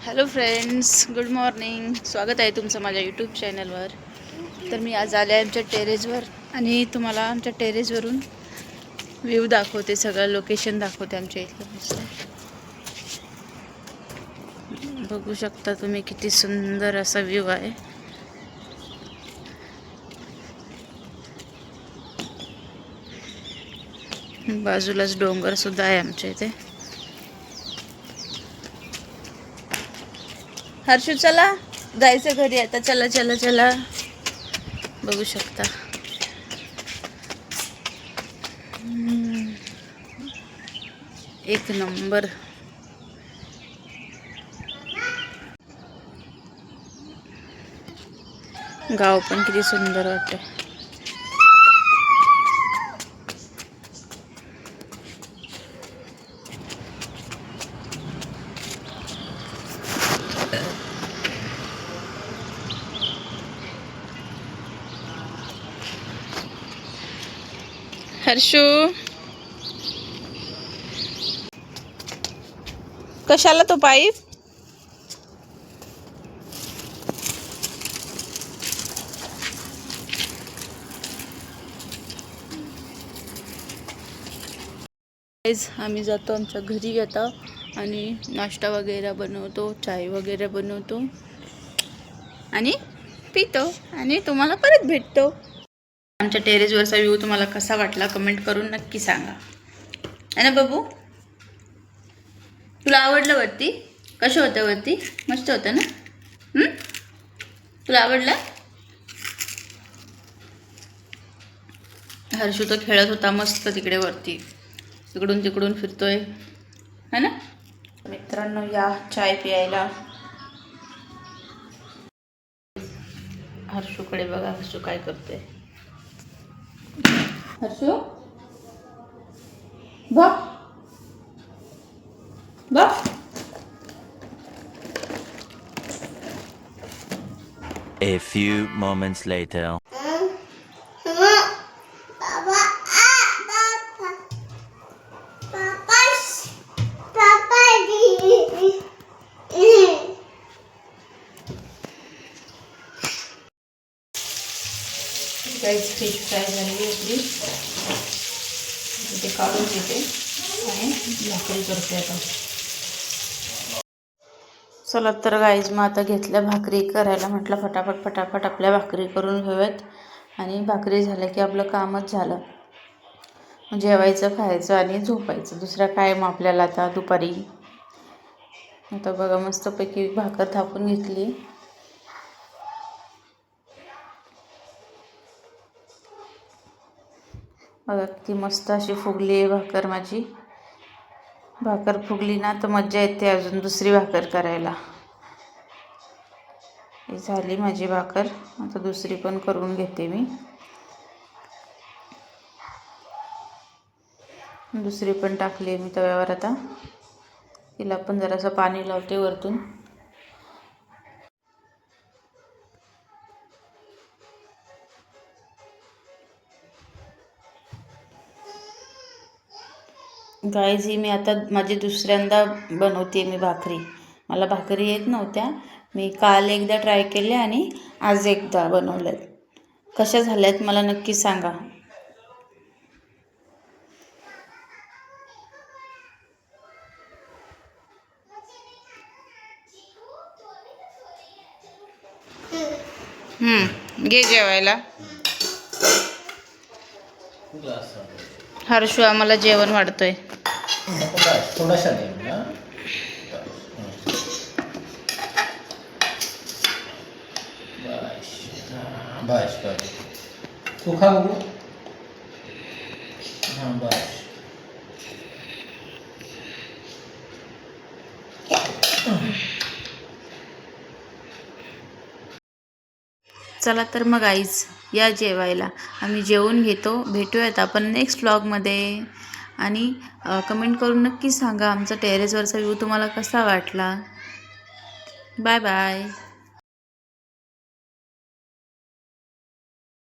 Hello friends good morning स्वागत आहे तुमचं माझ्या यूट्यूब चॅनलवर तर मी आज आले आहे आमच्या टेरेसवर आणि तुम्हाला आमच्या टेरेसवरून व्ह्यू दाखवते सगळं लोकेशन दाखवते आमच्या इथलं बघू शकता तुम्ही किती सुंदर असा व्ह्यू आहे. बाजूलाच डोंगरसुद्धा आहे आमच्या इथे. हर्षू चला. जायचं घरी आता. चला चला चला. बघू शकता. एक नंबर. गाव पण किती सुंदर वाटतं. हर्षू. कशाला तो पाईप आम्ही जातो आमच्या घरी आता. आणि नाश्ता वगैरे बनवतो चाय वगैरे बनवतो. आणि पितो आणि तुम्हाला परत भेटतो. आमच्या टेरेसवरचा व्ह्यू तुम्हाला कसा वाटला कमेंट करून नक्की सांगा. है ना बाबू? तुला आवडलं वरती? कसं होतं वरती? मस्त होतं ना? तुला आवडलं? हर्षू तर खेळत होता मस्त तिकडे वरती. इकडून तिकडून फिरतोय. है ना? मित्रांनो या चाय प्यायला. हर्षूकडे बघा हर्षू काय करते हर्षू? बघ. बघ. A few moments later. Fries fish fry झालेली आपली. ते काढून घेते. आणि भाकरी करते आता. चला तर गाईज मग आता घेतल्या भाकरी करायला म्हटलं फटाफट फटाफट आपल्या भाकरी करून घेऊयात. आणि भाकरी झाल्या की आपलं कामच झालं. जेवायचं खायचं आणि झोपायचं. दुसरा काय मग आपल्याला आता दुपारी? आता बघा मस्तपैकी भाकर थापून घेतली. बघा किती मस्त अशी फुगली आहे भाकर माझी. भाकर फुगली ना तर मज्जा येते अजून दुसरी भाकर करायला. ही झाली माझी भाकर. आता दुसरी पण करून घेते मी. दुसरी पण टाकली मी तव्यावर आता. तिला पण जरासं पाणी लावते वरतून. गाईज ही मी आता माझी दुसऱ्यांदा बनवते मी भाकरी. मला भाकरी येत नव्हत्या. मी काल एकदा ट्राय केले आणि आज एकदा बनवल्यात. कशा झाल्यात मला नक्की सांगा. घे जेवायला. हर्षू आम्हाला जेवण वाढतोय. थोडासा बस बस तू खा बघू हां बस. चला तर मग आईच या जेवायला. आम्ही जेवून घेतो. भेटूयात आपण नेक्स्ट व्लॉगमध्ये आणि कमेंट करून नक्की सांगा आमचा टेरेसवरचा व्ह्यू तुम्हाला कसा वाटला. Bye bye